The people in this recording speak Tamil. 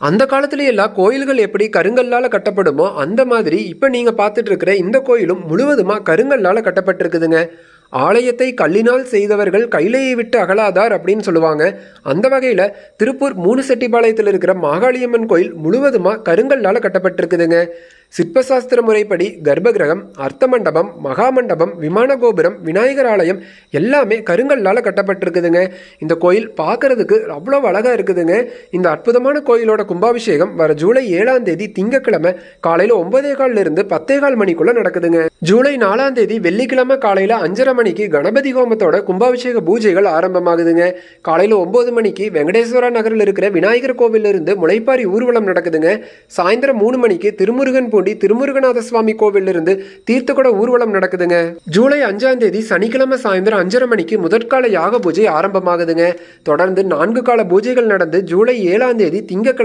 அந்த காலத்துலேயெல்லாம் கோயில்கள் எப்படி கருங்கல்லால் கட்டப்படுமோ அந்த மாதிரி இப்போ நீங்கள் பார்த்துட்டு இருக்கிற இந்த கோயிலும் முழுவதுமாக கருங்கல்லால் கட்டப்பட்டிருக்குதுங்க. ஆலயத்தை கல்லினால் செய்தவர்கள் கைலையை விட்டு அகலாதார் அப்படின்னு சொல்லுவாங்க. அந்த வகையில் திருப்பூர் மூணு செட்டிப்பாளையத்தில் இருக்கிற மாகாளியம்மன் கோயில் முழுவதுமாக கருங்கல்லால் கட்டப்பட்டிருக்குதுங்க. சிற்பசாஸ்திர முறைப்படி கர்ப்பகிரகம் அர்த்த மண்டபம் மகாமண்டபம் விமான கோபுரம் விநாயகர் ஆலயம் எல்லாமே கருங்கல்லால் கட்டப்பட்டிருக்குதுங்க. இந்த கோயில் பார்க்கறதுக்கு அவ்வளோ அழகாக இருக்குதுங்க. இந்த அற்புதமான கோயிலோட கும்பாபிஷேகம் வர ஜூலை ஏழாம் தேதி திங்கக்கிழமை காலையில் ஒன்பதே கால்ல இருந்து பத்தே கால் மணிக்குள்ளே நடக்குதுங்க. ஜூலை நாலாம் தேதி வெள்ளிக்கிழமை காலையில் அஞ்சரை மணிக்கு கணபதி ஹோமத்தோட கும்பாபிஷேக பூஜைகள் ஆரம்பமாகுதுங்க. காலையில் ஒம்பது மணிக்கு வெங்கடேஸ்வரா நகரில் இருக்கிற விநாயகர் கோவிலில் இருந்து முளைப்பாரி ஊர்வலம் நடக்குதுங்க. சாயந்தரம் மூணு மணிக்கு திருமுருகன் பூண்டி திருமுருகநாத சுவாமி கோவிலில் இருந்து தீர்த்தக்குட ஊர்வலம் நடக்குதுங்க. ஜூலை அஞ்சாம் தேதி சனிக்கிழமை சாயந்தரம் அஞ்சரை மணிக்கு முதற்கால யாக பூஜை ஆரம்பமாகுதுங்க. தொடர்ந்து நான்கு கால பூஜைகள் நடந்து ஜூலை ஏழாம் தேதி திங்கட்கிழமை